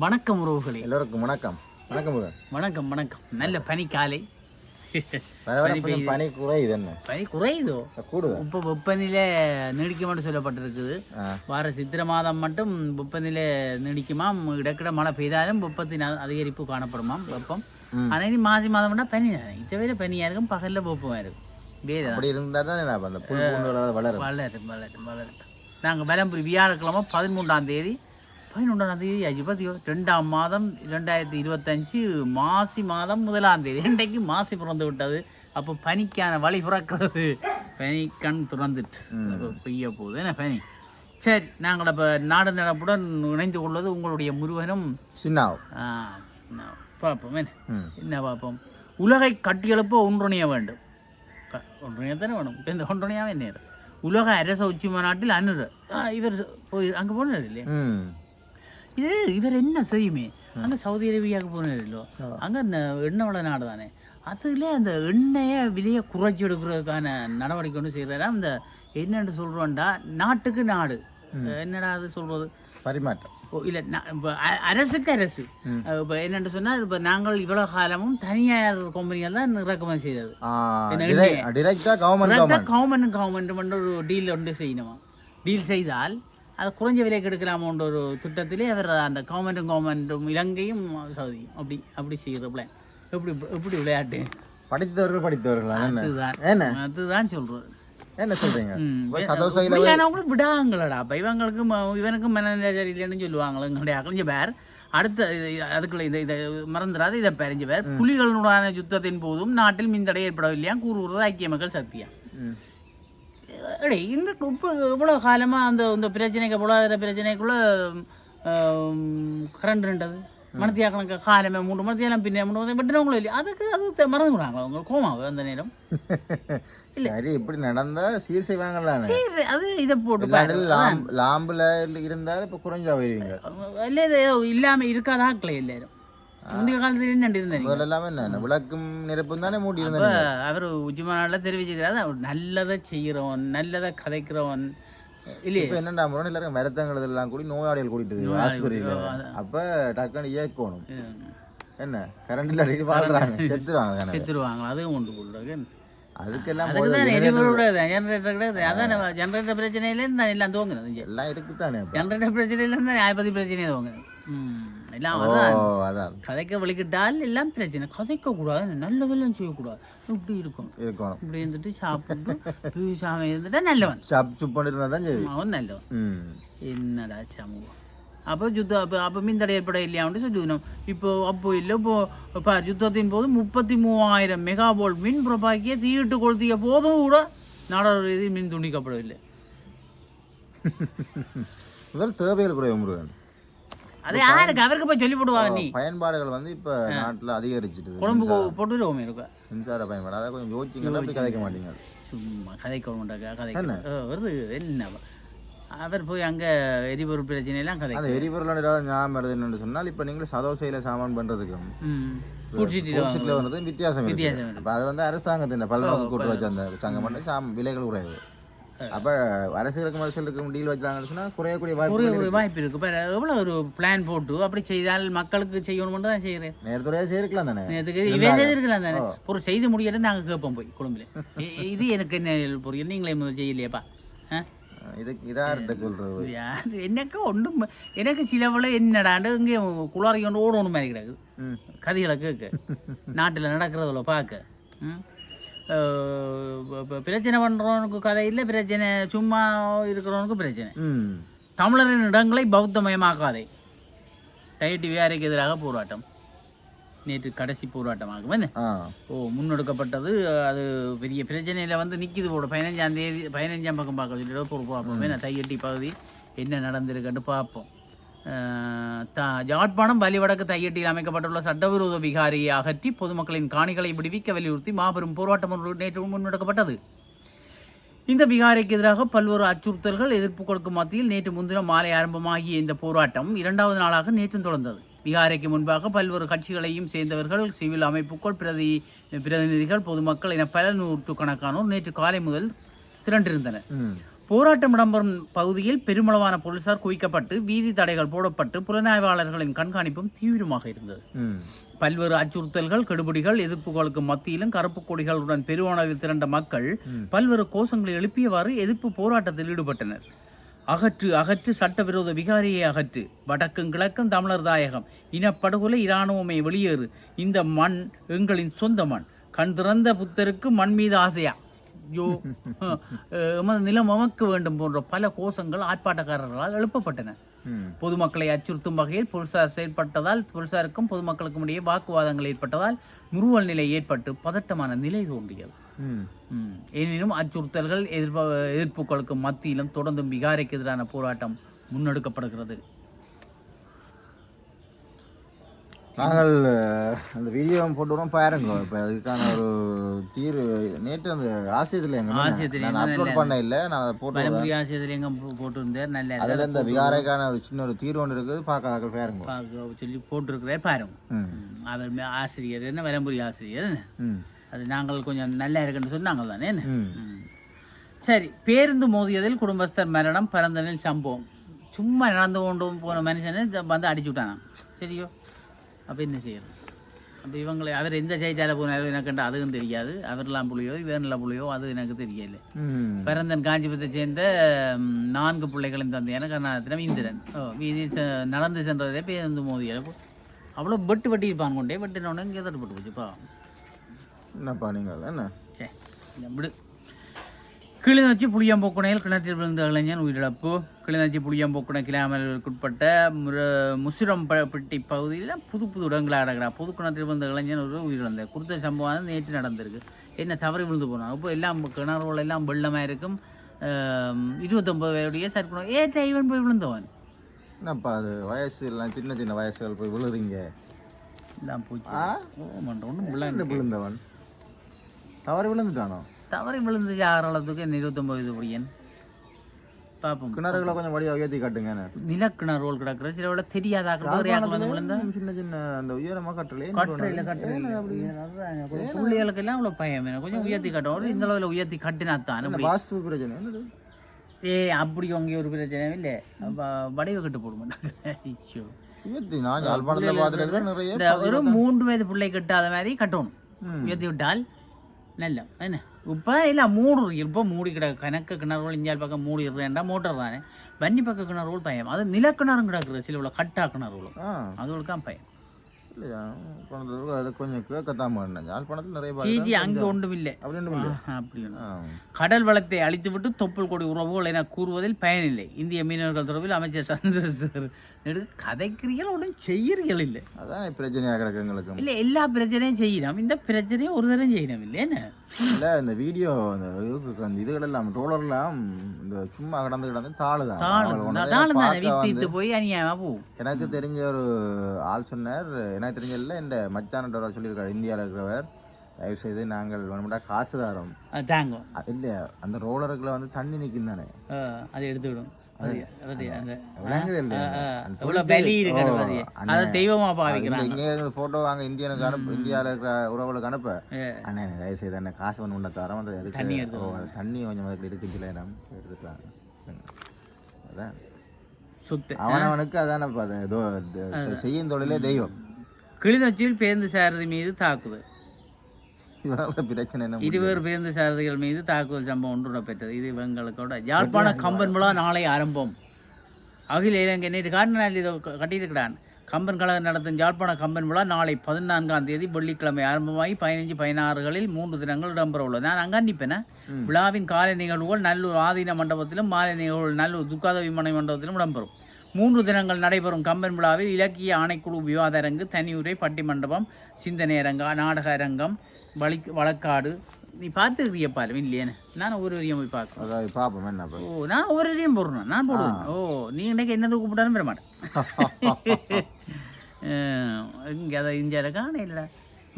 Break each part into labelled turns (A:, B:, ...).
A: வணக்கம் உறவுகளே.
B: எல்லோருக்கும் வணக்கம். வணக்கம்
A: வணக்கம் வணக்கம். நல்ல பனி காலை.
B: பனி குறையுது என்ன?
A: பனி குறையுதோ?
B: கூடுதா
A: இப்போ வெப்பநிலை நீடிக்க மட்டும் சொல்லப்பட்டிருக்குது வார சித்திரை மாதம் மட்டும் வெப்பநிலை நீடிக்குமாம். இடக்கிட மழை பெய்தாலும் வெப்பத்தின் அதிகரிப்பு காணப்படுமாம். வெப்பம். ஆனால் இனி மாசி மாதம் மட்டும் பனி. தானே இத்தவிர பனியாக இருக்கும் பகலில் வெப்பமாக இருக்கும். வேறு
B: அப்படி இருந்தால் தான் நான் அந்த வளரும்.
A: வளரும் வளரும் வளரும். நாங்கள் வலம்புரி வியாழக்கிழமை பதிமூன்றாம் தேதி பதினொன்றாம் தேதி பார்த்தியோ ரெண்டாம் மாதம் ரெண்டாயிரத்தி இருபத்தஞ்சு மாசி மாதம் முதலாம் தேதி. இன்றைக்கு மாசி பிறந்து விட்டது. அப்போ பனிக்கான வழி பிறக்கிறது. பனி கண் திறந்துட்டு. பெய்ய போகுது. என்ன பனி? சரி நாங்கள் இப்போ நாடு நடப்புடன் இணைந்து கொள்வது உங்களுடைய முருகனும்
B: சின்னாவ்?
A: ஆ, நான் பார்ப்போம் என்ன? பார்ப்போம்? உலகை கட்டியெழுப்ப ஒன்றுணைய வேண்டும். க- ஒன்றுணைய தானே வேணும்? இப்போ இந்த என்ன இருக்கு? உலக அரச உச்சி மாநாட்டில் அனுரு இவர் போய் அங்கே போனார் இல்லையா? இது இவர் என்ன செய்யுமே? அங்கே சவுதி அரேபியாவுக்கு போனார் இல்லோ அங்கே இந்த எண்ணெய் வள நாடு தானே? அதுல அந்த எண்ணெயை விலையை குறைச்சி எடுக்கிறதுக்கான நடவடிக்கை ஒன்று செய்கிறாரா இந்த என்னன்னு சொல்கிறோம்டா நாட்டுக்கு நாடு. என்னடா அது சொல்கிறது
B: பரிமாற்றம்.
A: இல்லை இப்போ அரசுக்கு அரசு. இப்போ என்னென்னு சொன்னால் இப்போ நாங்கள் இவ்வளோ காலமும் தனியார் கம்பெனிகள் தான் இறக்குமதி செய்தது.
B: கவர்மெண்ட்
A: கவர்மெண்ட் கவர்மெண்ட் ஒரு டீல் ஒன்று செய்யணுமா? டீல் செய்தால் அதை குறைஞ்ச விலைக்கு எடுக்கலாமோன்ற ஒரு திட்டத்திலே அவர் அந்த கவர்மெண்ட்டும் கவர்மெண்ட்டும் இலங்கையும் சவுதியும் அப்படி அப்படி செய்கிற பிளான் எப்படி எப்படி விளையாட்டு?
B: படித்தவர்கள் படித்தவர்கள்?
A: அதுதான். அதுதான் சொல்கிறது
B: என்ன சொல்றீங்க?
A: ம்.
B: போய் சதோசையில்
A: இப்படியானவங்களும் விடாங்களடா. அப்போ இவனுக்கும் சொல்லுவாங்களே எங்களுடைய பேர். அடுத்த அதுக்குள்ள இதை இதை மறந்துடாது இதை பெறிஞ்ச பேர். புலிகளுடனான யுத்தத்தின் போதும் நாட்டில் மின்தடை ஏற்படவில்லையா கூறுகிறது ஐக்கிய மக்கள் சக்தியா.
B: ம்.
A: எடே இந்த இப்போ இவ்வளோ காலமாக அந்த இந்த பிரச்சனைக்கு பொருளாதார பிரச்சனைக்குள்ள கரண்ட் ரெண்டது மனத்தியாக்கணக்கு காலமே மூணு மனத்தியாலம் பின்ன மூணு வெட்டினவங்களும் இல்லையா? அதுக்கு அது மறந்து விடுறாங்களா? அவங்க கோமாவை அந்த நேரம்?
B: சரி இப்படி நடந்தா சீர் செய்வாங்கல்ல
A: சரி அது இதை போட்டு
B: லாம்புல இருந்தால் இப்போ குறைஞ்சா போயிருவீங்க.
A: இல்லை இல்லாமல் இருக்காதாக்களே எல்லாரும். முந்தைய காலத்தில் இருந்தீங்க
B: முதல்ல எல்லாமே என்ன விளக்கும் நெருப்பும் தானே மூடி இருந்தேன்
A: அவர் தெரிவிச்சுக்கிறாரு அவர் நல்லதை செய்கிறவன் நல்லதை கதைக்கிறவன் இல்லையே
B: இப்போ முரண் எல்லாரும் கூடி நோயாளிகள் கூட்டிட்டு ஆஸ்பத்திரியில் அப்போ டக்குன்னு இயக்கணும் என்ன கரண்ட் இல்லாட்டி வாழ்றாங்க செத்துருவாங்க
A: அதுவும் கொண்டு கொள்றாங்க
B: அதுக்கெல்லாம்
A: ஜெனரேட்டர் கிடையாது அதான் ஜெனரேட்டர் பிரச்சனையிலேருந்து எல்லாம் துவங்குது இங்கே
B: எல்லாம் இருக்குதானே
A: ஜெனரேட்டர் பிரச்சனையிலேருந்து பிரச்சனையே துவங்குது ம் எல்லாம் கதைக்க வலிக்கிட்டால் எல்லாம் பிரச்சனை. கதைக்க கூடாது நல்லதெல்லாம் செய்யக்கூடாது இப்படி இருக்கும்.
B: இருக்கணும்.
A: இப்படி இருந்துட்டு சாப்பிட்டு பேசாம இருந்துட்டா நல்லவன்.
B: சப் சுப் பண்ணிட்டு இருந்தால் தான் சரி
A: அவன் நல்லவன். என்னடா சமூகம். அப்போ யுத்தம் அப்போ அப்போ மின்தடை ஏற்பட இல்லையான்னு சொல்லிக்கணும் இப்போ அப்போ இல்லை இப்போ இப்போ யுத்தத்தின் போது முப்பத்தி மூவாயிரம் மெகாவோல்ட் மின் பிரபாக்கிய தீயிட்டு கொளுத்திய போதும் கூட நாடாளு ரீதியில் மின் துண்டிக்கப்படவில்லை.
B: முதல் தேவைகள் குறைவு முருகன்.
A: அது யாருக்கு அவருக்கு போய் சொல்லி போடுவாங்க நீ?
B: பயன்பாடுகள் வந்து இப்போ நாட்டில் அதிகரிச்சிட்டு
A: குழம்பு போட்டுருவோமே இருக்க.
B: மின்சார பயன்பாடு. அதை கொஞ்சம் யோசிச்சிங்கன்னா அப்படி கதைக்க மாட்டீங்க.
A: சும்மா கதைக்க மாட்டாங்க கதைக்க வருது என்ன அவர் போய் அங்கே எரிபொருள் பிரச்சனையெல்லாம் கதை
B: அந்த எரிபொருள் ஏதாவது ஞாபகம் வருது என்னன்னு சொன்னால் இப்போ நீங்கள் சதோசையில் சாமான் பண்ணுறதுக்கும்
A: ம். பூச்சிட்டு
B: சீட்டில் வர்றது வித்தியாசம்
A: வித்தியாசம்
B: அது வந்து அரசாங்கத்தின் பல்நோக்கு கூட்டு வச்ச அந்த சங்கம் பண்ணி சாம் விலைகள் குறைவு. அப்போ அரசு இறக்குமதி செல்லுக்கு டீல் வச்சாங்கன்னு சொன்னால் குறையக்கூடிய வாய்ப்பு
A: வாய்ப்பு இருக்கு. இப்போ எவ்வளோ ஒரு பிளான் போட்டு அப்படி செய்தால் மக்களுக்கு செய்யணும்னு தான் செய்கிறேன்
B: நேரத்துறையாக சேர்க்கலாம் தானே?
A: நேற்றுக்கு இவன் செய்திருக்கலாம் தானே? ஒரு செய்து முடியறது நாங்கள் கேட்போம் போய் குடும்பில் இது எனக்கு என்ன புரியல நீங்களே முதல் செய்யலையேப்பா.
B: இதுக்கு இதார்கிட்ட சொல்கிறது
A: யார் எனக்கு ஒன்றும் எனக்கு சிலவில் என்னடாண்டு இங்கே குளாரி கொண்டு ஓடணும் மாதிரி கிடக்குது கதைகளை கேட்க. நாட்டில் நடக்கிறதுல பார்க்க. ம்? பிரச்சனை பண்ணுறவனுக்கு கதை இல்லை பிரச்சனை சும்மா இருக்கிறவனுக்கு பிரச்சனை. தமிழரின் இடங்களை பௌத்தமயமாக்காதே. டைட்டி வியாரைக்கு எதிராக போராட்டம். நேற்று கடைசி போராட்டமாகும் என்ன? ஓ முன்னெடுக்கப்பட்டது அது பெரிய பிரச்சனையில் வந்து நிற்கிது போட பதினஞ்சாம் தேதி பதினஞ்சாம் பக்கம் பார்க்க சொல்லிட்டு பொறுப்பு பார்ப்போம் என்ன? தையட்டி பகுதி என்ன நடந்திருக்குன்னு பார்ப்போம். யாழ்ப்பாணம் வலிவடக்கு தையட்டியில் அமைக்கப்பட்டுள்ள சட்டவிரோத விகாரியை அகற்றி பொதுமக்களின் காணிகளை விடுவிக்க வலியுறுத்தி மாபெரும் போராட்டம் ஒன்று நேற்று முன்னெடுக்கப்பட்டது. இந்த விகாரைக்கு எதிராக பல்வேறு அச்சுறுத்தல்கள் எதிர்ப்பு கொடுக்கும் மத்தியில் நேற்று முன்தினம் மாலை ஆரம்பமாகிய இந்த போராட்டம் இரண்டாவது நாளாக நேற்றும் தொடர்ந்தது. விகாரைக்கு முன்பாக பல்வேறு கட்சிகளையும் சேர்ந்தவர்கள் சிவில் அமைப்புகள் பிரதி பிரதிநிதிகள் பொதுமக்கள் என பல நூற்றுக்கணக்கானோர் நேற்று காலை முதல் திரண்டிருந்தனர். போராட்டம் இடம்பெறும் பகுதியில் பெருமளவான போலீசார் குவிக்கப்பட்டு வீதி தடைகள் போடப்பட்டு புலனாய்வாளர்களின் கண்காணிப்பும் தீவிரமாக இருந்தது. பல்வேறு அச்சுறுத்தல்கள் கெடுபிடிகள் எதிர்ப்புகளுக்கு மத்தியிலும் கருப்பு கொடிகளுடன் பெருவளவில் திரண்ட மக்கள் பல்வேறு கோஷங்களை எழுப்பியவாறு எதிர்ப்பு போராட்டத்தில் ஈடுபட்டனர். அகற்று அகற்று சட்டவிரோத விகாரியை அகற்று வடக்கும் கிழக்கும் தமிழர் தாயகம் இனப்படுகொலை இராணுவமே வெளியேறு இந்த மண் எங்களின் சொந்த மண். கண் திறந்த புத்தருக்கு மண் மீது ஆசையா? ஐயோ எமது நிலம் எமக்கு வேண்டும் போன்ற பல கோஷங்கள் ஆர்ப்பாட்டக்காரர்களால் எழுப்பப்பட்டன. பொதுமக்களை அச்சுறுத்தும் வகையில் போலீசார் செயல்பட்டதால் போலீசாருக்கும் பொதுமக்களுக்கும் இடையே வாக்குவாதங்கள் ஏற்பட்டதால் முறுவல் நிலை ஏற்பட்டு பதட்டமான நிலை தோன்றியது. எனினும் அச்சுறுத்தல்கள் எதிர்ப்ப எதிர்ப்புகளுக்கு மத்தியிலும் தொடர்ந்தும் விகாரைக்கு எதிரான போராட்டம் முன்னெடுக்கப்படுகிறது.
B: நாங்கள் அந்த வீடியோ போட்டுறோம் பாருங்க. இப்போ அதுக்கான ஒரு தீர்வு நேற்று அந்த ஆசிரியத்தில் எங்க
A: ஆசிரியத்துல
B: நான் அப்லோட் பண்ண இல்லை நான் அதை போட்டு
A: ஆசிரியர் எங்க போ- போட்டிருந்தார். நல்ல
B: அதில் இந்த விகாரைக்கான ஒரு சின்ன ஒரு தீர்வு ஒன்று இருக்குது. பார்க்க பாருங்க.
A: சொல்லி போட்டிருக்கிறார் பாருங்க. அவர் ஆசிரியர் என்ன வரம்புரி ஆசிரியர் அது நாங்கள் கொஞ்சம் நல்லா இருக்குன்னு சொன்னாங்க தானே. சரி பேருந்து மோதியதில் குடும்பஸ்தர் மரணம் பரந்தனில் சம்பவம். சும்மா நடந்து கொண்டு போன மனுஷனை வந்து அடிச்சு விட்டானாம். சரியோ? அப்போ என்ன செய்யறது அப்போ இவங்களை அவர் எந்த சைட்டால போனாரோ எனக்குண்டு அதுவும் தெரியாது. அவர்லாம் புள்ளியோ இவரெல்லாம் புள்ளியோ அது எனக்கு தெரியல.
B: ம்.
A: பரந்தன் காஞ்சிபுரத்தை சேர்ந்த நான்கு பிள்ளைகளின் தந்தையான கர்நாடகத்தினம் இந்திரன். ஓ செ- நடந்து சென்றதே பேருந்து மோதியது அவ்வளோ வெட்டு வெட்டி இருப்பான் கொண்டே வெட்டினோடனே இங்கே தட்டுப்பட்டு போச்சுப்பா
B: என்னப்பா நீங்கள் என்ன?
A: சே இந்த விடு. கிளிநொச்சி புளியம்போக்குணையில் கிணற்றில் விழுந்த இளைஞன் உயிரிழப்பு. கிளிநொச்சி புளியம்போக்குணை கிளாமலுக்குட்பட்ட முர முசிரம் பட்டி பகுதியில் புது புது இடங்களா கிடக்கிறா புது கிணற்றில் விழுந்த இளைஞன் ஒரு உயிரிழந்தார் குறித்த சம்பவம் நேற்று நடந்திருக்கு. என்ன தவறி விழுந்து போனாங்க இப்போ எல்லாம் கிணறுகள் எல்லாம் வெள்ளமாக இருக்கும். இருபத்தொம்பது வயதுடைய சர்க்குணம் ஏ இவன் போய் விழுந்தவன்?
B: என்னப்பா அது? வயசு எல்லாம் சின்ன சின்ன வயசுகள் போய் விழுறீங்க.
A: எல்லாம் போச்சு. ஒன்றும்
B: விழுந்து விழுந்தவன்? தவறி விழுந்துட்டானோ?
A: தவறி விழுந்து ஆகிற அளவுக்கு என்ன இருபத்தொம்பது வயது பையன் பார்ப்போம்
B: கிணறுகளை கொஞ்சம் வழியாக உயர்த்தி காட்டுங்க.
A: நிலக்கிணறுகள் கிடக்குற சில விட வந்து விழுந்தா?
B: சின்ன சின்ன அந்த உயரமா கட்டலே
A: கட்டுரையில் கட்டுரையில் பிள்ளைகளுக்கெல்லாம் அவ்வளோ பயம். கொஞ்சம் உயர்த்தி கட்டணும் இந்த அளவில் உயர்த்தி கட்டினா தான்
B: வாஸ்து பிரச்சனை?
A: ஏ அப்படி அங்கே ஒரு பிரச்சனை இல்லை. வடிவு கட்டு போட மாட்டாங்க. ஒரு மூன்று வயது பிள்ளை கட்டாத மாதிரி கட்டணும். உயர்த்தி விட்டால் நல்ல என்ன இப்போ இல்லை மூடு இருக்கு இப்போ மூடி கிட கணக்கு கிணறுகள் இஞ்சால் பக்கம் மூடி இருந்தேன்டா மோட்டர் தானே வன்னி பக்க கிணறுகள் பயம் அது நிலக்கிணறும் கிடக்குறது சில உள்ள கட்டா கிணறுகளும் அதுகளுக்கு தான் பயம்
B: இல்லையா போனதுக்கு அதை கொஞ்சம் கேட்கத்தான் பண்ணேன் யாழ்ப்பாணத்தில் நிறைய
A: ஜிஜி. அங்கே ஒன்றும் இல்லை
B: அப்படி ஒன்றும் இல்லை
A: ஆஹா, அப்படி ஒன்றும்
B: ஆ
A: கடல் வளத்தை அழித்துவிட்டு தொப்புள் கொடி உறவுகள் என கூறுவதில் பயனில்லை இந்திய மீனவர்கள் தொடர்பில் அமைச்சர் சந்திரசேகர் கதைக்கிறீர்கள் ஒன்றும் செய்யறீர்கள் இல்லை.
B: அதான் பிரச்சனையாக கிடக்கு எங்களுக்கு
A: இல்லை எல்லா பிரச்சனையும் செய்யணும் இந்த பிரச்சனையும் ஒரு தரம் செய்யணும் இல்லை என்ன?
B: இல்லை இந்த வீடியோ அந்த இதுகளெல்லாம் ரோலர்லாம் இந்த சும்மா கிடந்து கிடந்து
A: தாளம். தானே போய் அநியாயமாக போகும்.
B: எனக்கு தெரிஞ்ச ஒரு ஆள் சொன்னார். எனக்கு தெரிஞ்சதில்ல இந்த மச்சான்ன்ற சொல்லியிருக்காரு. இந்தியாவில் இருக்கிறவர். தயவு செய்து நாங்கள் வேணும்டா காசு தரோம்.
A: அது தாங்கும்
B: இல்லை அந்த ரோலருக்குள்ள வந்து தண்ணி நிற்கும் தானே
A: அதை எடுத்துவிடும்
B: ஃபோட்டோ வாங்க இந்தியனுக்கு அனுப்பு இந்தியாவில் இருக்கிற உறவுகளுக்கு அனுப்ப.
A: ஏ,
B: அண்ணே எனக்கு தயவு செய்து காசு ஒன்று உண்ட தரோம் அந்த
A: தண்ணி
B: கொஞ்சம் அதுக்கு இருக்கு சில இடம் எடுத்துக்கலாம் அதான். அவனவனுக்கு அதானப்பா அது ஏதோ இது செ- செய்யும் தொழிலே தெய்வம்.
A: கிளிநொச்சியில் பேருந்து சாரதி மீது
B: என்ன
A: இருவர் பேருந்து சாரதிகள் மீது தாக்குதல் சம்பவம் ஒன்று இடம்பெற்றது இது இவங்களுக்கோட யாழ்ப்பாண கம்பன் விழா நாளை ஆரம்பம். அகில இலங்கை நேற்று காட்டினால் இதை கட்டியிருக்கிறான். கம்பன் கழகம் நடத்தும் யாழ்ப்பாண கம்பன் விழா நாளை பதினான்காம் தேதி வெள்ளிக்கிழமை ஆரம்பமாகி பதினைஞ்சு பதினாறுகளில் மூன்று தினங்கள் இடம்பெற உள்ளது. நான் அங்கே அன்னிப்பேனே விழாவின் காலை நிகழ்வுகள் நல்லூர் ஆதீன மண்டபத்திலும் மாலை நிகழ்வுகள் நல்லூர் துக்காத விமான மண்டபத்திலும் இடம்பெறும். மூன்று தினங்கள் நடைபெறும் கம்பன் விழாவில் இலக்கிய ஆணைக்குழு விவாத அரங்கு தனியுரை பட்டி மண்டபம் சிந்தனை அரங்கா நாடக அரங்கம் வழி வழக்காடு. நீ பார்த்துக்கிறிய பாரு இல்லையேன்னு நான் ஒவ்வொரு வரையும் போய் பார்க்கணும்.
B: அதாவது பாப்போம் என்ன.
A: ஓ நான் ஒவ்வொரு வரையும் போடுறேன். நான் போடுவேன். ஓ நீ இன்னைக்கு என்னது கூப்பிட்டாலும் பெற மாட்டேன். இங்கே அதை இந்தியாவில் காண இல்லை.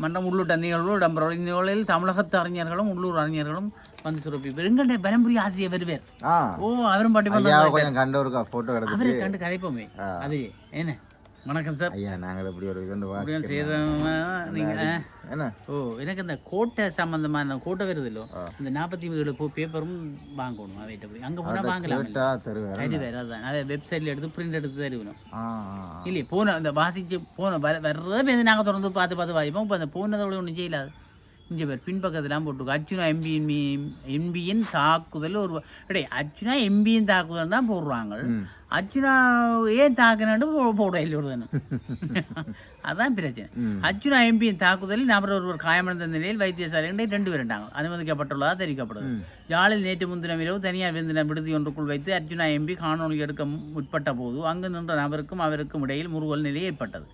A: மன்றம் உள்ளூர் நிகழ்வு இடம்பெறும் இந்நிகழ்வில் தமிழகத்து அறிஞர்களும் உள்ளூர் அறிஞர்களும் வந்து சுரப்பி. எங்கள்கிட்ட பரம்புரி ஆசிரியர் வருவார் ஓ அவரும் பாட்டி
B: கொஞ்சம் கண்டவருக்கா ஃபோட்டோ எடுத்து
A: அவரை கண்டு கதைப்போமே. அது என்ன? வணக்கம் சார்.
B: ஐயா நாங்கள் இப்படி ஒரு இது வாசி
A: அப்படியே செய்கிறோமா நீங்கள்
B: என்ன?
A: ஓ எனக்கு இந்த கோட்டை சம்பந்தமான கோட்டை வருதுல்லோ இந்த நாற்பத்தி ஏழு பூ பேப்பரும் வாங்கணும் அவைகிட்ட போய். அங்கே போனால் வாங்கலாம்
B: தருவேன்
A: அதான்? அதை வெப்சைட்டில் எடுத்து பிரிண்ட் எடுத்து தருவணும். இல்லையே போன இந்த வாசிச்சு போன வர வர்றதை வந்து நாங்கள் தொடர்ந்து பார்த்து பார்த்து வாசிப்போம். இப்போ அந்த போனதோட ஒன்றும் செய்யலாது இங்கே பேர் பின்பக்கத்துலாம் போட்டுருக்கோம் அர்ஜுனா எம்பி எம்பியின் தாக்குதல் ஒரு டே அர்ஜுனா எம்பியின் தாக்குதல் தான் போடுறாங்க. அர்ஜுனா ஏன் தாக்குனான்னு போட இல்லை ஒரு அதான் பிரச்சனை. அர்ஜுனா எம்பியின் தாக்குதலில் நபர் ஒருவர் காயமடைந்த நிலையில் வைத்தியசாலையில் ரெண்டு பேருண்டாங்க அனுமதிக்கப்பட்டுள்ளதாக தெரிவிக்கப்படுது யாழில் நேற்று முன்தினம் இரவு தனியார் விருந்தினர் விடுதி ஒன்றுக்குள் வைத்து அர்ஜுனா எம்பி காணொலி எடுக்க முற்பட்ட போது அங்கு நின்ற நபருக்கும் அவருக்கும் இடையில் முறுகல் நிலை ஏற்பட்டது.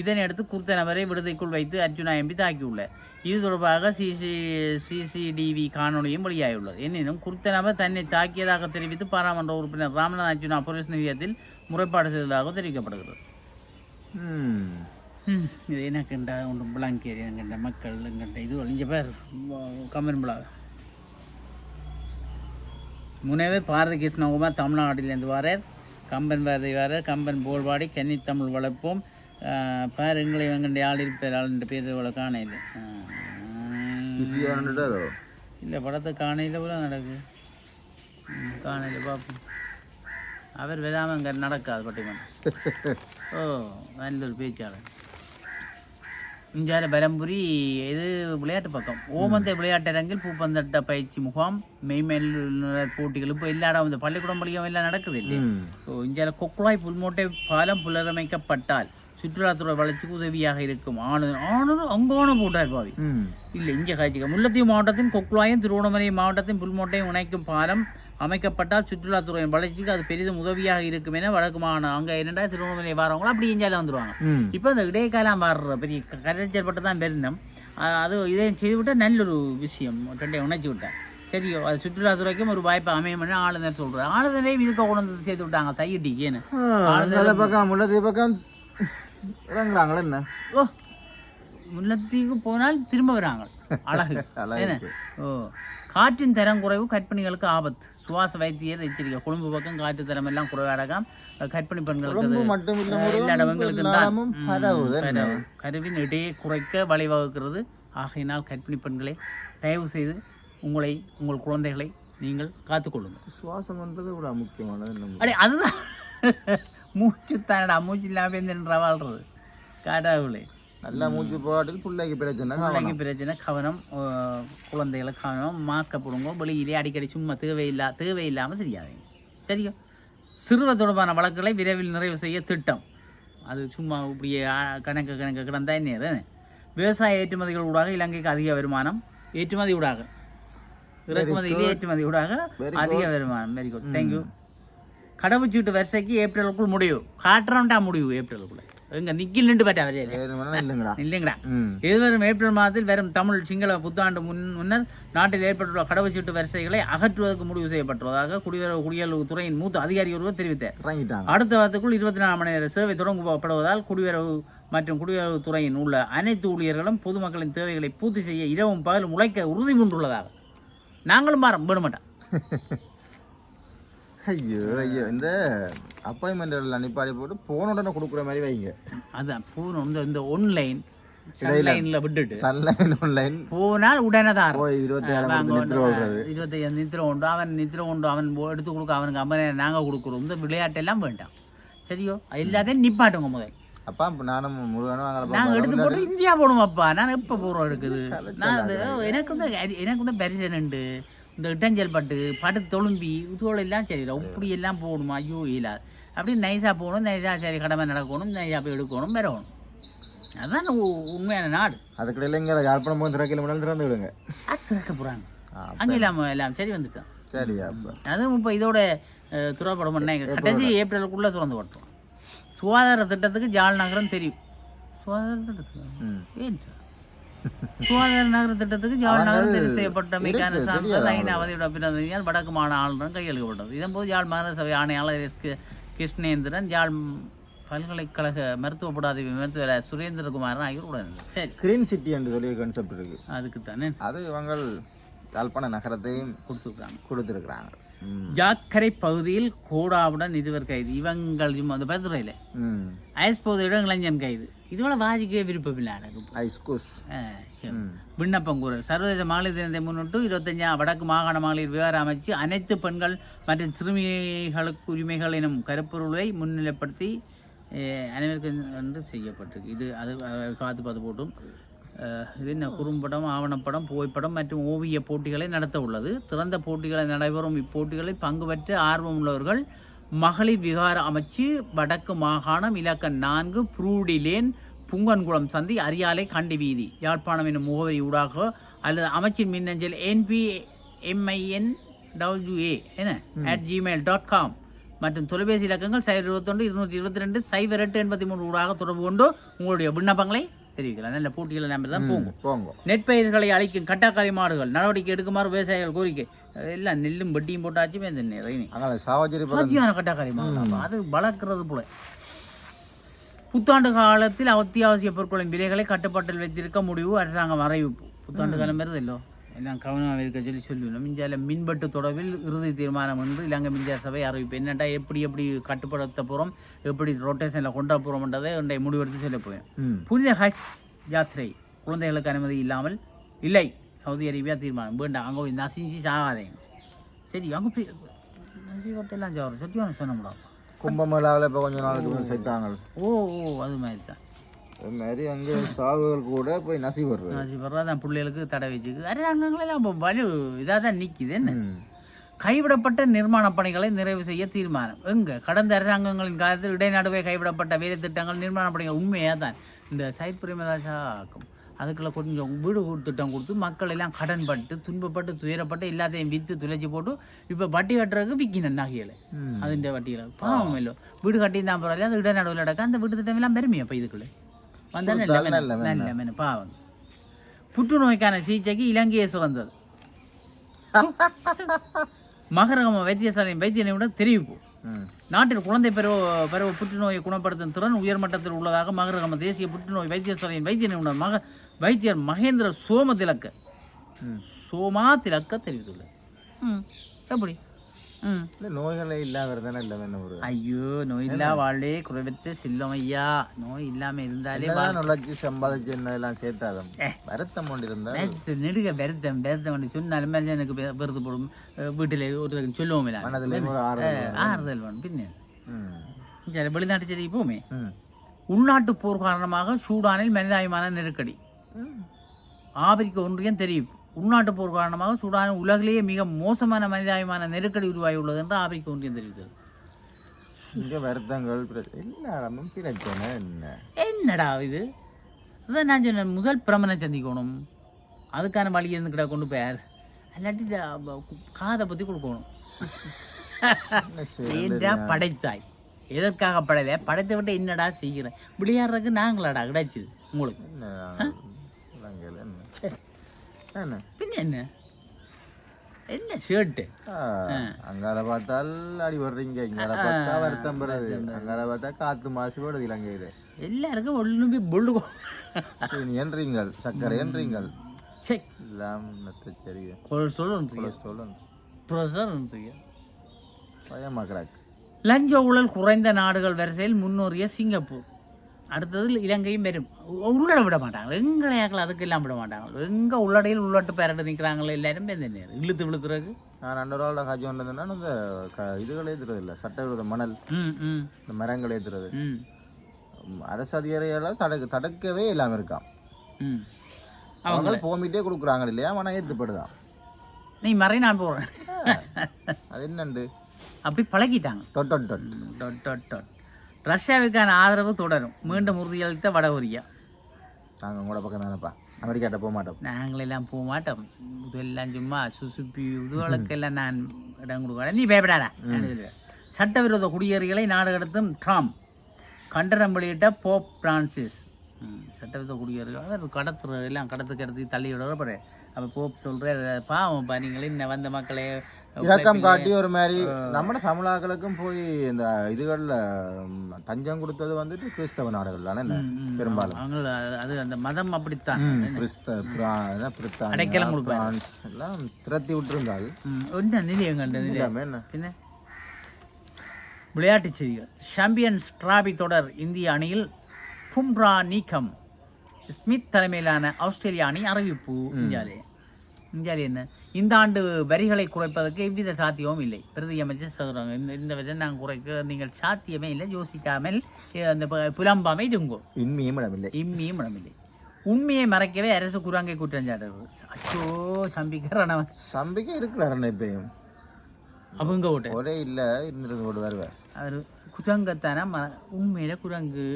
A: இதனையடுத்து குறித்த நபரை விடுதிக்குள் வைத்து அர்ஜுனா எம்பி தாக்கியுள்ளார் இது தொடர்பாக சிசி சிசிடிவி காணொலியும் வெளியாகியுள்ளது. எனினும் குறித்த நபர் தன்னை தாக்கியதாக தெரிவித்து பாராளுமன்ற உறுப்பினர் ராமநாத் அர்ஜுனா போலீஸ் நிலையத்தில் முறைப்பாடு செய்ததாக தெரிவிக்கப்படுகிறது. இது எனக்குண்டா ஒன்றும் பிளாங்கேரி என்கின்ற மக்கள் என்கின்ற இது இங்கே பேர் கம்பன் பிளா முன்னவே பாரதி கிருஷ்ணகுமார் தமிழ்நாட்டிலேருந்து வரார் கம்பன் பாரதி வரார் கம்பன் போல்வாடி கன்னி தமிழ் வளர்ப்போம் பார் எங்களை எங்கண்ட ஆள் இருப்பார் ஆள் என்ற பேர் இவ்வளோ காணையில் இல்லை படத்தை காணையில் கூட நடக்கு ம், காணையில் பார்ப்போம் அவர் விடாமல் அங்கே நடக்காது பட்டிமன்றம் ஓ நல்ல ஒரு பேச்சாளர் இந்தியால பரம்புரி இது விளையாட்டு பக்கம்? ஓமந்தை விளையாட்டரங்கில் பூப்பந்தட்ட பயிற்சி முகாம் மெய்மேல் போட்டிகள். இப்போ எல்லா இடம் இந்த பள்ளிக்கூடம் பள்ளியம் எல்லாம் நடக்குது இல்லையா?
B: ம்.
A: ஓ இந்தியாவில் கொக்குழாய் புல்மோட்டை பாலம் புனரமைக்கப்பட்டால் சுற்றுலாத்துறை வளர்ச்சிக்கு உதவியாக இருக்கும். ஆனு ஆனு அங்கோன போட்டார் பாவி. இல்லை இங்கே காய்ச்சிக்க. முல்லைத்தீவு மாவட்டத்தின் கொக்குழாயும் திருவண்ணாமலை மாவட்டத்தின் புல்மோட்டையும் இணைக்கும் பாலம் அமைக்கப்பட்டால் சுற்றுலாத்துறையின் வளர்ச்சிக்கு அது பெரிதும் உதவியாக இருக்கும் என வடக்கு மாகாணம் அங்கே என்னடா திருவண்ணாமலை வரவங்களும் அப்படி இந்தியாவில் வந்துடுவாங்க இப்போ இந்த இடைக்காலம் வர்ற பெரிய கரைச்சல் பட்டு தான் பெருந்தம் அது இதை செய்து விட்டால் நல்ல ஒரு விஷயம். ரெண்டையும் உணர்ச்சி விட்டேன் சரியோ அது சுற்றுலாத்துறைக்கும் ஒரு வாய்ப்பு அமையும் ஆளுநர் சொல்கிறார் ஆளுநரையும் இதுக்கு கொண்டு வந்து சேர்த்து விட்டாங்க தையிட்டிக்கு ஏன்னு?
B: அந்த பக்கம் முள்ளத்தி பக்கம் இறங்குறாங்களே என்ன?
A: ஓ முல்லத்தீவுக்கு போனால் திரும்ப வராங்க.
B: அழகு.
A: என்ன ஓ காற்றின் தரம் குறைவு கற்பிணிகளுக்கு ஆபத்து. சுவாச வைத்தியர் எச்சரிக்கை. கொழும்பு பக்கம் காற்று தரம் எல்லாம் குறைவடக்கம் கற்பிணி பெண்களுக்கு
B: மட்டும்
A: எல்லா தான். கருவின் இடையே குறைக்க வழிவகுக்கிறது. ஆகையினால் கற்பிணி பெண்களை தயவு செய்து உங்களை உங்கள் குழந்தைகளை நீங்கள் காத்துக்கொள்ளுங்கள்
B: சுவாசம் பண்றது கூட முக்கியமானது
A: அடே அதுதான். மூச்சு தானடா மூச்சு இல்லாமல் வாழ்றது? கடவுளே.
B: நல்லா மூச்சு போட்டில் பிள்ளைக்கு பிரச்சனை
A: பிள்ளைங்க பிரச்சனை கவனம் குழந்தைகளை கவனம் மாஸ்கை போடுங்க வெளியிலே அடிக்கடி சும்மா தேவையில்லா தேவையில்லாமல் தெரியாதீங்க சரியோ சிறுவர் தொடர்பான வழக்குகளை விரைவில் நிறைவு செய்ய திட்டம் அது சும்மா இப்படியே கணக்கு கணக்கு கிடந்தா என்ன விவசாய ஏற்றுமதிகள் ஊடாக இலங்கைக்கு அதிக வருமானம் ஏற்றுமதி ஊடாக இறக்குமதியிலே ஏற்றுமதி ஊடாக அதிக வருமானம் வெரி குட் தேங்க்யூ கடவுச்சீட்டு வரிசைக்கு ஏப்ரலுக்குள் முடிவு காட்டுறோம்டா முடிவு ஏப்ரலுக்குள்ள எங்க நிக்கில் நின்று பற்றா
B: நேரம் இல்லைங்கடா.
A: இல்லைங்கடா.
B: ம்.
A: எதிர்வரும் ஏப்ரல் மாதத்தில் வரும் தமிழ் சிங்கள புத்தாண்டு முன் முன்னர் நாட்டில் ஏற்பட்டுள்ள கடவுச்சீட்டு வரிசைகளை அகற்றுவதற்கு முடிவு செய்யப்பட்டுள்ளதாக குடியுறவு குடியுறவு துறையின் மூத்த அதிகாரி ஒருவர் தெரிவித்தார். அடுத்த வாரத்துக்குள் இருபத்தி நாலு மணி நேர சேவை தொடங்கப்படுவதால் குடியுறவு மற்றும் குடியுறவு துறையின் உள்ள அனைத்து ஊழியர்களும் பொதுமக்களின் தேவைகளை பூர்த்தி செய்ய இரவும் பகலும் உழைக்க உறுதி கொண்டுள்ளதாக நாங்களும் மாறோம் விடமாட்டோம்.
B: ஐயோ ஐயோ இந்த அப்பாயின்மெண்ட் அனுப்பாடி போட்டு போன உடனே கொடுக்குற மாதிரி வைங்க.
A: அதான் பூனம் இந்த இந்த ஒன்லைன் லைனில் விட்டுட்டு.
B: சன்லைன் ஆன்லைன்
A: போனால் உடனே தான்
B: போய் இருபத்தி ஏழாம்
A: வாங்க
B: நித்திர
A: உண்டு அவன் நித்திர உண்டு அவன் எடுத்து கொடுக்க அவனுக்கு அம்மனை நாங்கள் கொடுக்குறோம். இந்த விளையாட்டெல்லாம் வேண்டாம். சரியோ? எல்லாத்தையும் நிப்பாட்டுங்க முதல்.
B: அப்பா நானும் முருகனும்
A: நாங்கள் எடுத்து போட்டு இந்தியா போடுவோம்ப்பா நான் எப்போ போகிறோம் இருக்குது நான் எனக்கு வந்து எனக்கு வந்து பரிசன் உண்டு இந்த இட்டஞ்சல் பட்டு பட்டு தொழும்பி இதோட எல்லாம் சரி இப்படி எல்லாம் போகணுமா? ஐயோ இயலாது அப்படி நைஸாக போகணும் நைஸாக சரி கடமை நடக்கணும் நைஸாக போய் எடுக்கணும் வரணும் அதுதான் உண்மையான நாடு.
B: அதுக்கிடையில இங்க யாழ்ப்பாணம் போய் திற கிலோமீட்டர் திறந்து விடுங்க.
A: அது திறக்க போகிறாங்க அங்கே இல்லாமல் எல்லாம் சரி வந்துட்டான்
B: சரி அப்ப.
A: அதுவும் இப்போ இதோட துறப்படம் பண்ண கடைசி ஏப்ரலுக்குள்ளே திறந்து விட்டுரும் சுகாதார திட்டத்துக்கு ஜாழ் நகரம் தெரியும். சுகாதார திட்டத்துக்கு? ஏன் சுகாதார நகர திட்டத்துக்கு ஜாழ் நகரம் தெரிவு சான்றிதழ்
B: தெரியாது.
A: ஐநாவதியோட பிறந்ததினால் வடக்கு மாகாண ஆளுநர் கையெழுக்கப்பட்டது இதன்போது யாழ் மாநகர சபை ஆணையாளர் எஸ் கே கிருஷ்ணேந்திரன் யாழ் பல்கலைக்கழக மருத்துவ புடாதி மருத்துவர் சுரேந்திரகுமாரன் ஆகியோர் உடன்
B: கிரீன் சிட்டி என்று சொல்லி கான்செப்ட் இருக்கு.
A: அதுக்கு தானே
B: அது இவங்க யாழ்ப்பாண நகரத்தையும்
A: கொடுத்துருக்காங்க.
B: கொடுத்துருக்குறாங்க.
A: ஜாக்கரை பகுதியில் கோடாவுடன் இருவர் கைது. இவங்கள் அந்த பத்துறையில்
B: ம்.
A: ஐஸ் போதையுடன் இளைஞன் கைது. இதுவரை வாஜிக்கவே விருப்பமில்லை எனக்கு
B: ஐஸ்கூஸ்
A: ஆ, சரி.
B: ம்
A: விண்ணப்பம் கூறல் சர்வதேச மகளிர் தினத்தை முன்னிட்டு இருபத்தஞ்சாம் வடக்கு மாகாண மகளிர் விவகார அமைச்சு அனைத்து பெண்கள் மற்றும் சிறுமிகளுக்கு உரிமைகள் எனும் கருப்பொருளை முன்னிலைப்படுத்தி அனைவருக்கும் வந்து செய்யப்பட்டிருக்கு இது அது காத்து பார்த்து போட்டும் இது என்ன குறும்படம் ஆவணப்படம் புகைப்படம் மற்றும் ஓவிய போட்டிகளை நடத்த உள்ளது திறந்த போட்டிகளை நடைபெறும் இப்போட்டிகளில் பங்கு பெற்ற ஆர்வம் உள்ளவர்கள் மகளிர் விகார அமைச்சு வடக்கு மாகாணம் இலக்கம் நான்கு ப்ரூடி லேன் புங்கன்குளம் சந்தி அரியாலை கண்டி வீதி யாழ்ப்பாணம் என்னும் முகவரி ஊடாக அல்லது அமைச்சின் மின்னஞ்சல் என்பி எம்ஐஎன் டபிள்யூஏ என அட் ஜிமெயில் டாட் காம் மற்றும் தொலைபேசி இலக்கங்கள் சைபர் இருபத்தொன்று இருநூற்றி இருபத்தி ரெண்டு சைபர் எட்டு எண்பத்தி மூணு ஊடாக தொடர்பு கொண்டு உங்களுடைய விண்ணப்பங்களை தெரிவிக்கலாம் நல்ல போட்டிகளை நம்பர் தான் போகும்.
B: போங்க
A: நெற்பயிர்களை அழிக்கும் கட்டாக்காரி மாடுகள். நடவடிக்கை எடுக்குமாறு விவசாயிகள் கோரிக்கை. எல்லாம் நெல்லும் வெட்டியும் போட்டாச்சு சாத்தியான கட்டாக்காரி மாடு. அது வளர்க்கிறது போல. புத்தாண்டு காலத்தில் அத்தியாவசிய பொருட்களின் விலைகளை கட்டுப்பாட்டில் வைத்திருக்க முடிவு அரசாங்கம் அறிவிப்பு. புத்தாண்டு காலம் வருதல்லோ எல்லாம் கவனமாக இருக்க சொல்லி சொல்லுவோம் மிஞ்சால மின்வெட்டு தொடர்பில் இறுதி தீர்மானம் என்று இலங்கை மின்சார சபை அறிவிப்பு. என்னடா எப்படி எப்படி கட்டுப்படுத்த போகிறோம் எப்படி ரொட்டேஷனில் கொண்டா போகிறோம்ன்றதை இன்றைய முடிவெடுத்து சொல்ல போவேன் புனித ஹஜ் யாத்திரை குழந்தைகளுக்கு அனுமதி இல்லாமல் இல்லை. சவுதி அரேபியா தீர்மானம். வேண்டாம் அங்கே போய் நசிஞ்சு சாகாதேங்க சரி அங்கே போய் நசி எல்லாம் சாப்பிட்றோம் சத்தியம் சொன்ன முடியாது
B: கும்பமேளாவில் இப்போ கொஞ்ச நாளுக்கு
A: ஓ ஓ அது மாதிரி தான்.
B: அது மாதிரி அங்கே சாவுகள் கூட போய் நசி வர்றது.
A: நசி வர்றது? தான் பிள்ளைகளுக்கு தடை வச்சுக்குது அரசாங்கங்களெல்லாம் இப்போ வலு இதாக தான் நிற்கிது என்ன கைவிடப்பட்ட நிர்மாண பணிகளை நிறைவு செய்ய தீர்மானம். எங்க? கடந்த அரசாங்கங்களின் காலத்தில் இடைநடுவே கைவிடப்பட்ட வேலை திட்டங்கள் நிர்மாண பணிகள் உண்மையாக தான் இந்த சைத் பிரேமதாசாக்கும் அதுக்குள்ள கொஞ்சம் வீடு திட்டம் கொடுத்து மக்கள் எல்லாம் கடன் பட்டு துன்பப்பட்டு துயரப்பட்டு எல்லாத்தையும் விற்று துளைச்சி போட்டு இப்போ வட்டி கட்டுறதுக்கு விற்கினன் நகையில்
B: அதுன்ற
A: வட்டியில். பாவம் இல்லை. வீடு கட்டி தான் பரவாயில்ல அது இடைநடுவில் நடக்க அந்த வீட்டு திட்டம் எல்லாம் பெருமையா இப்போ இதுக்குள்ளே? வந்தா நல்ல
B: நல்ல
A: மென, பாவம் புற்றுநோய்க்கான சிகிச்சைக்கு இலங்கையை சிறந்தது மகரகம வைத்தியசாலையின் வைத்திய நிபுணர் தெரிவிப்பு நாட்டில் குழந்தை பருவ பருவ புற்றுநோயை குணப்படுத்தும் திறன் உயர்மட்டத்தில் உள்ளதாக மகரகம தேசிய புற்றுநோய் வைத்தியசாலையின் வைத்திய நிபுணர் மக வைத்தியர் மகேந்திர சோம திலக்க சோமா திலக்க தெரிவித்துள்ளார் ம் எப்படி
B: நோய்களே இல்லாத தானே இல்லை என்ன ஒரு
A: ஐயோ நோய் இல்லா வாழ்வே குறைவற்ற செல்லம் ஐயா நோய் இல்லாம இருந்தாலே
B: உழைச்சி சம்பாதிச்சு என்னதெல்லாம் சேர்த்தாலும். வருத்தம் கொண்டு
A: வெறுத்து நெடுக வெறுத்தம் வெறுத்தம் பண்ணி சொன்னாலும் எனக்கு வெ- வெறுத்து போடும். வீட்டில் ஒரு சொல்லுவோம்
B: ஆறுதல்
A: வேணும் பின்ன? வெளிநாட்டு செய்தி போமே உள்நாட்டு போர் காரணமாக சூடானில் மனிதாயமான நெருக்கடி. ஆப்பிரிக்க ஒன்றியம் தெரிவிப்பு உள்நாட்டு போர் காரணமாக சூடானில் உலகிலேயே மிக மோசமான மனிதாயமான நெருக்கடி உருவாகியுள்ளது என்று ஆப்பிரிக்க ஒன்றியம் தெரிவித்தது.
B: இங்கே வருத்தங்கள் பிரச்சனை எல்லாரும் பிரச்சனை என்ன?
A: என்னடா இது? அதான் நான் சொன்னேன் முதல் பிரமனை சந்திக்கணும். அதுக்கான வழி இருந்துக்கிட்ட கொண்டு போயார் அல்லாட்டி ட- ப- காதை பற்றி கொடுக்கணும். ஏன்டா படைத்தாய்? எதற்காக படைத்த படைத்த விட்டு என்னடா செய்கிறேன்? விளையாடுறதுக்கு நாங்களாடா கிடைச்சிது. உங்களுக்கு.
B: என்ன? என்ன?
A: ஷர்ட்டு
B: அங்கால பார்த்தால் அடி வர்றீங்க. இங்கால பார்த்தா வருத்தம் பெறுது. அங்கால பார்த்தா காத்து மாசுபடுது இலங்கையில
A: எல்லாருக்கும் பொழுது
B: சீனி என்றீங்கள். சர்க்கரை என்றீங்கள். எல்லாம் என்னத்த சரி
A: கொலஸ்ட்ரால்
B: கொலஸ்ட்ரால்
A: ப்ரெஷர்
B: பயமா கிடக்கு.
A: லஞ்ச ஊழல் குறைந்த நாடுகள் வரிசையில் முன்னோறிய சிங்கப்பூர். அடுத்தது இலங்கையும் வரும் உள்ளட விட மாட்டாங்க. எங்களையாக்கள் அதுக்கெல்லாம் விட மாட்டாங்க. எங்க உள்ளடையில் உள்ளட்டு பேரட்டு நிற்கிறாங்களோ எல்லாரும் பேர் என்ன இழுத்து விழுத்துறதுக்கு?
B: நான் ரெண்டு நாள் காய்ச்சி கொண்டு வந்தேன்னா இந்த க- இதுகள் ஏத்துறது இல்லை. சட்டவிரோத மணல்.
A: ம் ம்.
B: இந்த மரங்கள்
A: ம்,
B: அரசு அதிகாரிகளால் தடுக்க தடுக்கவே இல்லாம இருக்கான்.
A: ம்.
B: அவங்க போமிட்டே கொடுக்குறாங்க இல்லையா? மனம் ஏற்றுப்படுதான்
A: நீ மறை நான் போகிறேன்
B: அது என்னண்டு?
A: அப்படி பழகிட்டாங்க.
B: Dot dot dot.
A: Dot dot dot. ரஷ்யாவுக்கான ஆதரவு தொடரும். மீண்டும் உறுதியளித்த வட கொரியா
B: நாங்கள் உங்களோட பக்கம் தானேப்பா. அமெரிக்காட்ட போக மாட்டோம்.
A: நாங்களெல்லாம் போக மாட்டோம். இதெல்லாம் சும்மா சுசுப்பி இதுகளுக்கெல்லாம் நான் இடம் கொடுக்க நீ பயப்படாடா. சட்டவிரோத குடியேறிகளை நாடு கடத்தும் ட்ராம்ப். கண்டனம் வெளியிட்ட போப் பிரான்சிஸ். சட்டவிரோத குடியேறிகள். கடத்துற எல்லாம் கடத்து கடத்தி தள்ளி விடுறப்பட அப்போ போப் சொல்கிற பாவம்ப்பா நீங்களே இன்ன வந்த மக்களே
B: இரக்கம் காட்டி ஒரு மாதிரி. நம்ம தமிழாக்களுக்கும் போய் இந்த இதுகள்ல தஞ்சம் கொடுத்தது வந்துட்டு கிறிஸ்தவ நாடுகள் என்ன? பெரும்பாலும்.
A: அது அந்த மதம் அப்படித்தான்.
B: கிறிஸ்த பிரா- என்ன, பிரித்தானியா,
A: அடைக்கலம் கொடுப்பாங்க.
B: பிரான்ஸ் எல்லாம் திரட்டி விட்டுருந்தால்
A: ம், என்ன நிலையம் கண்ட நிலையம்
B: என்ன?
A: பின்ன? விளையாட்டுச் செய்திகள். சாம்பியன்ஸ் டிராபி தொடர் இந்திய அணியில் பும்ரா நீக்கம். ஸ்மித் தலைமையிலான ஆஸ்திரேலிய அணி அறிவிப்பு இந்தியாலே. இந்தியாலே என்ன? இந்த ஆண்டு வரிகளை குறைப்பதற்கு எவ்வித சாத்தியமும் இல்லை. பிரதி அமைச்சர் சொல்கிறாங்க இந்த இந்த வருஷம் நாங்கள் குறைக்க நீங்கள் சாத்தியமே இல்லை யோசிக்காமல் அந்த புலம்பாமை இருங்கோ
B: இன்மையும் இடமில்லை
A: இம்மியும் இடமில்லை உண்மையை மறைக்கவே அரசு குரங்கை குற்றம் சாட்டுறது அச்சோ சம்பிக்கிறவன்
B: சம்பிக்கை இருக்கிறார் இப்பயும்.
A: அவங்க விட்டு
B: ஒரே இல்ல இருந்திருந்து கொண்டு வருவார்.
A: அவர் குரங்கத்தானே ம உண்மையில குரங்கு.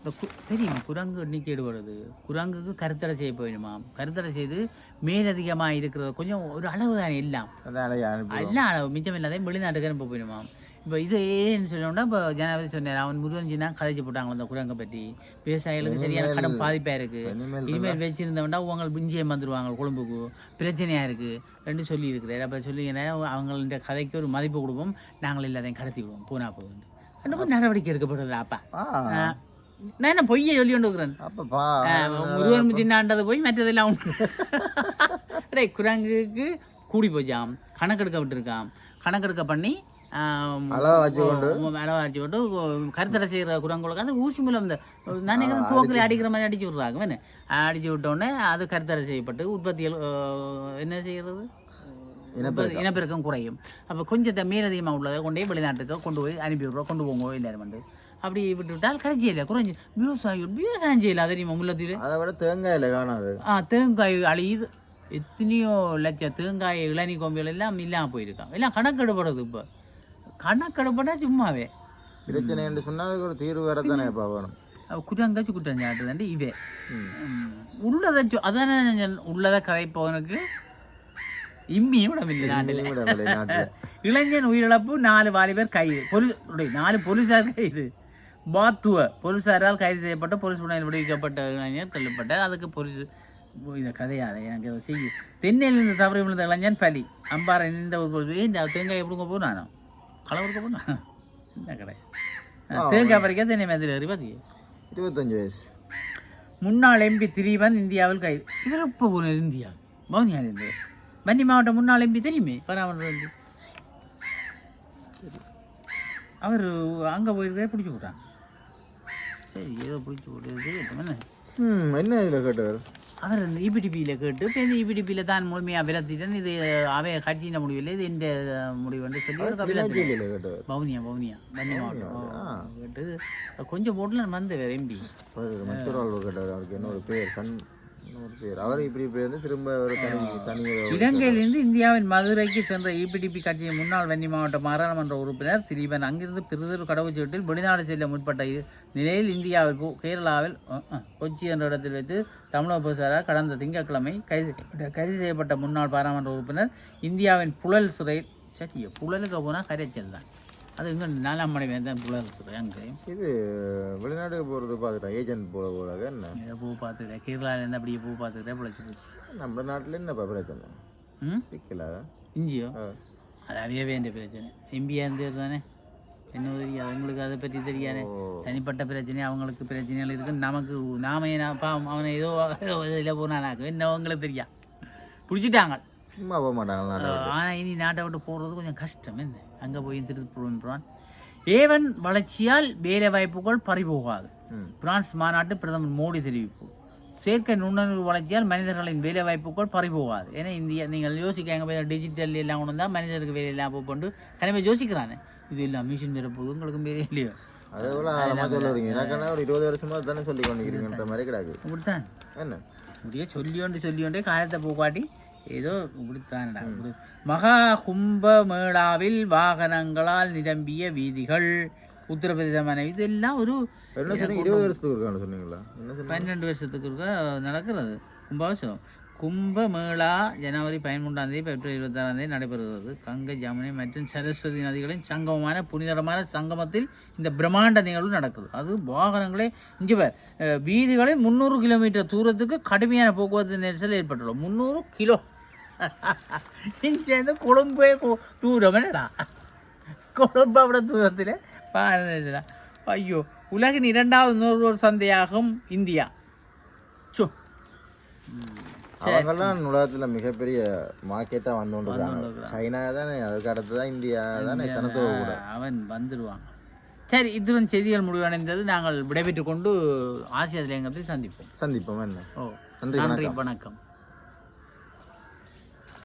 A: இந்த கு தெரியும் குரங்கு எண்ணிக்கை ஈடுபடுது குரங்குக்கு கருத்தடை செய்ய போயிடுமாம் கருத்தடை செய்து மேலதிகமாக இருக்கிறது கொஞ்சம் ஒரு அளவு தானே எல்லாம். எல்லாம் அளவு மிச்சம் இல்லாத வெளிநாட்டுக்கு அனுப்ப போயிடுமாம் இப்போ இது ஏன்னு சொன்னோம்னா இப்போ ஜனாதிபதி சொன்னார் அவன் முருகன்ஜினா கதைச்சு போட்டாங்க அந்த குரங்கை பற்றி விவசாயிகளுக்கு சரியான கடன் பாதிப்பாக இருக்குது
B: இனிமேல்
A: வச்சிருந்தவன்டா உங்கள் பிஞ்சியம் வந்துடுவாங்க கொழும்புக்கு. பிரச்சனையாக இருக்குது ரெண்டு சொல்லி இருக்கிறார் அப்போ சொல்லிங்கன்னா அவங்கள்ட்ட கதைக்கு ஒரு மதிப்பு கொடுப்போம் நாங்கள் எல்லாத்தையும் கடத்தி விடுவோம் பூனா போகுது ரெண்டு நடவடிக்கை எடுக்கப்படுறது அப்பா? நான் என்ன பொய்யை சொல்லி கொண்டு இருக்கிறேன்
B: அப்ப பா
A: முருகன் சின்னாண்டது போய் மற்றதெல்லாம் டேய் குரங்குக்கு கூடி போச்சாம் கணக்கெடுக்க விட்டுருக்காம் கணக்கெடுக்க பண்ணி ஆம்,
B: அளவா வச்சு கொண்டு
A: அளவா வச்சு விட்டு கருத்தடை செய்கிற குரங்களுக்கு அந்த ஊசி மூலம் இந்த நான் நினைக்கிறேன் துவக்கில் அடிக்கிற மாதிரி அடிச்சு விட்றாங்க என்ன அடிச்சு விட்டோடனே அது கருத்தடை செய்யப்பட்டு உற்பத்திகள் அஹ், என்ன செய்கிறது இனப்பெருக்கம் குறையும் அப்போ கொஞ்சத்தை மேலதிகமாக உள்ளதை கொண்டே வெளிநாட்டுக்கு கொண்டு போய் அனுப்பி விட்றோம் கொண்டு போங்க எல்லாரும் வந்து அப்படி விட்டு விட்டால் கரைச்சி இல்லை குறைஞ்சி விவசாயம் விவசாயம் செய்யல தெரியுமா முல்லத்தில்
B: அதை விட தேங்காயில காணாது
A: ஆ தேங்காய் அழியுது. எத்தனையோ லட்சம் தேங்காய் இளநீ கொம்பிகள் எல்லாம் இல்லாமல் போயிருக்கான் எல்லாம் கணக்கெடுப்படுது இப்போ. கணக்கெடுப்படா சும்மாவே.
B: பிரச்சனை என்று சொன்னா அதுக்கு ஒரு தீர்வு வரத்தானே இப்ப வேணும்.
A: அவ குற்றங்கச்சு குற்றம் சாட்டுதாண்டி இவே. உள்ளதை அதானே. உள்ளதை கதைப்பவனுக்கு இம்மியும் இடமில்லை நாட்டில். இளைஞன் உயிரிழப்பு நாலு வாலிபர் கைது. உடைய நாலு போலீசார் கைது. பாத்துவ போலீசாரால் கைது செய்யப்பட்ட போலீஸ் உடனே விடுவிக்கப்பட்ட இளைஞர் கொல்லப்பட்டார் அதுக்கு போலீஸ் இந்த கதையாத எனக்கு அதை செய்ய. தென்னையிலிருந்து தவறி விழுந்த இளைஞன் பலி. அம்பாறை இந்த ஒரு பொழுது ஏன் தேங்காய் எப்படிங்க போனானோ களவுக்கு போனா இந்த கடை தேங்காய் பறிக்க தென்னை மாதிரி அறிவு
B: இருபத்தஞ்சு வயசு.
A: முன்னாள் எம்பி திலீபன் இந்தியாவில் கைது. இவர் எப்போ போனார் இந்தியா? பவுனியார் இருந்து. வன்னி மாவட்ட முன்னாள் எம்பி தெரியுமே? பராமரி அவர் அங்கே போயிருக்கே பிடிச்சி போட்டான். சரி ஏதோ பிடிச்சி போட்டு என்ன?
B: ம் என்ன இதுல கேட்டவர்?
A: அவர் இந்த இபிடிபியில் கேட்டு இப்போ இந்த இபிடிபியில் தான் முழுமையாக விலத்திட்டேன் இது அவைய கட்சியின் முடிவில் இது இந்த முடிவுன்னு சொல்லி ஒரு கபிலத்தில் பவுனியா பவுனியா வன்னி மாவட்டம். கேட்டு கொஞ்சம் போட்டில் வந்து எம்பி
B: மற்றொரு ஆள் கேட்டவர். அவருக்கு என்ன ஒரு பேர்? சன் அவர் இப்படி வந்து திரும்ப ஒரு தனி
A: இலங்கையிலிருந்து இந்தியாவின் மதுரைக்கு சென்ற இபிடிபி கட்சியின் முன்னாள் வன்னி மாவட்ட பாராளுமன்ற உறுப்பினர் திலீபன். அங்கிருந்து பெருதொரு கடவுச்சீட்டில் வெளிநாடு செல்ல முற்பட்ட நிலையில் இந்தியாவில் போ- கேரளாவில் கொச்சி என்ற இடத்தில் வைத்து தமிழக போலீசாரால் கடந்த திங்கட்கிழமை கைது கைது செய்யப்பட்ட முன்னாள் பாராளுமன்ற உறுப்பினர் இந்தியாவின் புழல் சிறையில் சத்திய புழலுக்கு போனால் கரைச்சல் தான். அது இங்கே நாலாம் மணி தான் புழல் சிறை அங்கே?
B: இது வெளிநாட்டுக்கு போறது பார்த்துட்டேன் ஏஜென்ட் போல போல என்ன?
A: இதை பூ பார்த்துக்கிறேன் கேரளாவிலேருந்து அப்படியே பூ பார்த்துக்கிறேன் பிழைச்சிருச்சு
B: நம்ம நாட்டுல என்னப்பா பிரச்சனை?
A: ம்?
B: சிக்கல
A: இஞ்சியோ. அது அவைய வேண்டிய பிரச்சனை. எம்பியாக இருந்தது தானே? என்ன தெரியாது உங்களுக்கு அதை பற்றி தெரியாது. தனிப்பட்ட பிரச்சனை அவங்களுக்கு பிரச்சனைகள் இருக்கு நமக்கு நாம ஏன்னா பாவம் அவனை ஏதோ இதில் போனானாக்கு என்ன அவங்களுக்கு தெரியா? பிடிச்சிட்டாங்க.
B: சும்மா போக மாட்டாங்க.
A: ஆனால் இனி நாட்டை விட்டு போகிறது கொஞ்சம் கஷ்டம். என்ன? அங்கே போய் திருப்புறான் ஏவன் வளர்ச்சியால் வேலை வாய்ப்புகள் பறிபோகாது. பிரான்ஸ் மாநாட்டு பிரதமர் மோடி தெரிவிப்பு. செயற்கை நுண்ணறிவு வளர்ச்சியால் மனிதர்களின் வேலை வாய்ப்புகள் பறிபோகாது. ஏன்னா இந்தியா நீங்கள் யோசிக்க எங்கே போய் டிஜிட்டல் எல்லாம் கொண்டு வந்தால் மனிதருக்கு வேலை எல்லாம் போட்டு கனிமே யோசிக்கிறானே. இது எல்லாம் மிஷின் வேற போகுது உங்களுக்கு வேலை இல்லையோ?
B: அதே போல ஆழமா சொல்ல வரீங்க? எனக்கான ஒரு இருபது வருஷமா தானே சொல்லி கொண்டிருக்கிறீங்கன்ற மாதிரி கிடாது
A: இப்படித்தான்
B: என்ன?
A: இப்படியே சொல்லியோண்டு சொல்லியோண்டே காலத்தை போக்காட்டி ஏதோ இப்படி மகா கும்ப மேளாவில் வாகனங்களால் நிரம்பிய வீதிகள் உத்தரப்பிரதேச மனைவி இதெல்லாம் ஒரு
B: இருபது வருஷத்துக்கு
A: பன்னெண்டு வருஷத்துக்கு இருக்க நடக்கிறது. கும்பாபிஷேகம். கும்பமேளா ஜனவரி பதிமூன்றாம் தேதி பிப்ரவரி இருபத்தாறாம் தேதி நடைபெறுகிறது. கங்கை ஜமுனை மற்றும் சரஸ்வதி நதிகளின் சங்கமமான புனிதமான சங்கமத்தில் இந்த பிரம்மாண்ட நிகழ்வு நடக்குது. அது வாகனங்களே இங்கே பார் வீதிகளை முந்நூறு கிலோமீட்டர் தூரத்துக்கு கடுமையான போக்குவரத்து நெரிசல் ஏற்பட்டுள்ளது. முந்நூறு கிலோ. சேர்ந்து கொழும்பே தூரம் என்னடா? கொழும்பை விட தூரத்தில்? ஐயோ உலகின் இரண்டாவது நூறு சந்தையாகும் இந்தியா. சோ
B: அவங்கெல்லாம் உலகத்துல மிகப்பெரிய மார்க்கெட்டா வந்து கொண்டிருக்காங்க சைனா தானே அதுக்கு அடுத்து தான் இந்தியா தானே சனத்தோ கூட.
A: அவன் வந்துடுவான் சரி இதுடன் செய்திகள் முடிவடைந்தது. நாங்கள் விடைபெற்றுக் கொண்டு ஆசிய தலையங்கத்தில் சந்திப்போம்.
B: சந்திப்போம் என்ன?
A: நன்றி வணக்கம்.